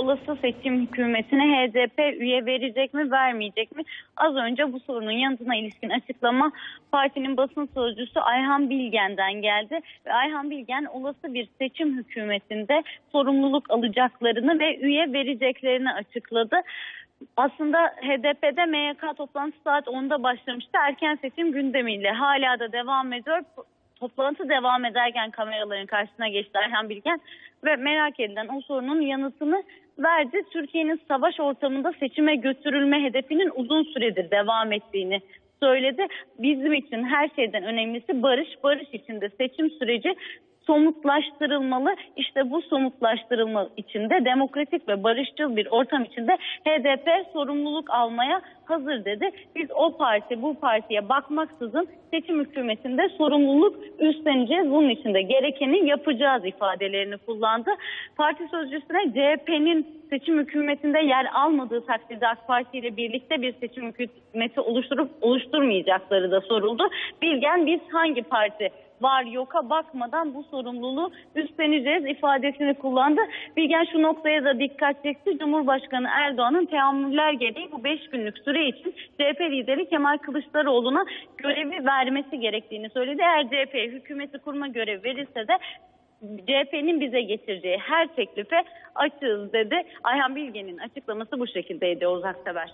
olası seçim hükümetine HDP üye verecek mi vermeyecek mi? Az önce bu sorunun yanıtına ilişkin açıklama partinin basın sözcüsü Ayhan Bilgen'den geldi. Ve Ayhan Bilgen olası bir seçim hükümetinde sorumluluk alacaklarını ve üye vereceklerini açıkladı. Aslında HDP'de MYK toplantısı saat 10'da başlamıştı. Erken seçim gündemiyle hala da devam ediyor. Toplantı devam ederken kameraların karşısına geçti Erhan Bilgen ve merak edilen o sorunun yanıtını verdi. Türkiye'nin savaş ortamında seçime götürülme hedefinin uzun süredir devam ettiğini söyledi. Bizim için her şeyden önemlisi barış. Barış içinde seçim süreci somutlaştırılmalı. İşte bu somutlaştırılma içinde demokratik ve barışçıl bir ortam içinde HDP sorumluluk almaya hazır dedi. Biz o parti bu partiye bakmaksızın seçim hükümetinde sorumluluk üstleneceğiz. Bunun için de gerekeni yapacağız ifadelerini kullandı. Parti sözcüsüne CHP'nin seçim hükümetinde yer almadığı takdirde AK Parti ile birlikte bir seçim hükümeti oluşturup oluşturmayacakları da soruldu. Bilgen biz hangi parti var yoka bakmadan bu sorumluluğu üstleneceğiz ifadesini kullandı. Bilgen şu noktaya da dikkat çekti. Cumhurbaşkanı Erdoğan'ın teamüller gereği bu 5 günlük süre için CHP lideri Kemal Kılıçdaroğlu'na görevi vermesi gerektiğini söyledi. Eğer CHP hükümeti kurma görevi verirse de CHP'nin bize getireceği her teklife açığız dedi. Ayhan Bilgen'in açıklaması bu şekildeydi Ozak Sever.